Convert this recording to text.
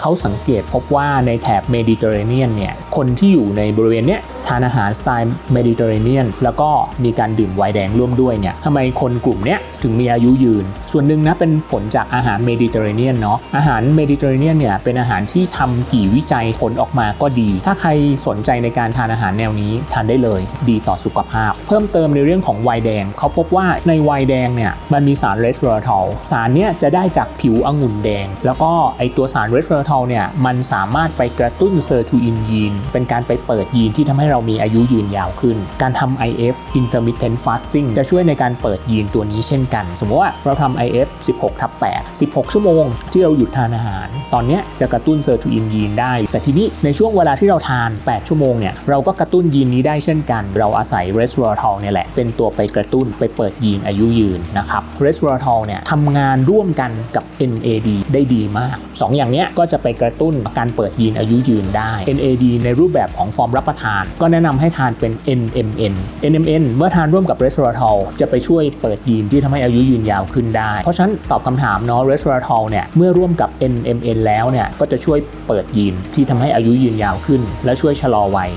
เขาสังเกตพบว่าในแถบเมดิเตอร์เรเนียนเนี่ยคนที่อยู่ในบริเวณเนี้ยทานอาหารสไตล์เมดิเตอร์เรเนียนแล้วก็มีการดื่มไวน์แดงร่วมด้วยเนี่ยทำไมคนกลุ่มเนี้ยถึงมีอายุยืน ส่วนหนึ่งนะเป็นผลจากอาหารเมดิเตอร์เรเนียนเนาะอาหารเมดิเตอร์เรเนียนเนี่ยเป็นอาหารที่ทำกี่วิจัยผลออกมาก็ดี ถ้าใครสนใจในการทานอาหารแนวนี้ทานได้เลย ดีต่อสุขภาพ เพิ่มเติมในเรื่องของไวน์แดง เขาพบว่าในไวน์แดงเนี่ยมันมีสารเรสเวอร์ทอลสารเนี่ยจะได้จากผิวองุ่นแดง แล้วก็ไอตัวสารเรสเวอร์ทอลเนี่ยมันสามารถไปกระตุ้นเซอร์ทูอินยีนเป็นการไปเปิดยีนที่ทำให้เรามีอายุยืนยาวขึ้น การทำ IF intermittent fasting จะช่วยในการเปิดยีนตัวนี้เช่นกัน สมมติว่าเราทำ IF 16ทับ8 16 ชั่วโมง ที่เราหยุดทานอาหาร ตอนนี้จะกระตุ้นเซอร์ทูอินยีนได้ แต่ทีนี้ในช่วงเวลาที่เราทาน 8 ชั่วโมงเนี่ยเราก็กระตุ้นยีนนี้ได้เช่นกัน เราอาศัย resveratrol เนี่ยแหละ เป็นตัวไปกระตุ้นไปเปิดยีนอายุยืนนะครับ resveratrol เนี่ยทำงานร่วมกันกับ NAD ได้ดีมาก 2อย่างเนี้ยก็จะไปกระตุ้นการเปิดยีนอายุยืนได้ NAD ในรูปแบบของฟอร์มรับประทานก็แนะนำให้ทานเป็น NMN NMN เมื่อทานร่วมกับ resveratrol จะไปช่วยเปิดยีนที่ทำให้อายุยืนยาวขึ้นได้ เพราะฉะนั้นตอบคำถามเนาะ resveratrol เนี่ยเมื่อร่วมกับ NMN แล้วเนี่ยก็จะช่วยเปิดยีนที่ทำให้อายุยืนยาวขึ้น และช่วยชะลอวัย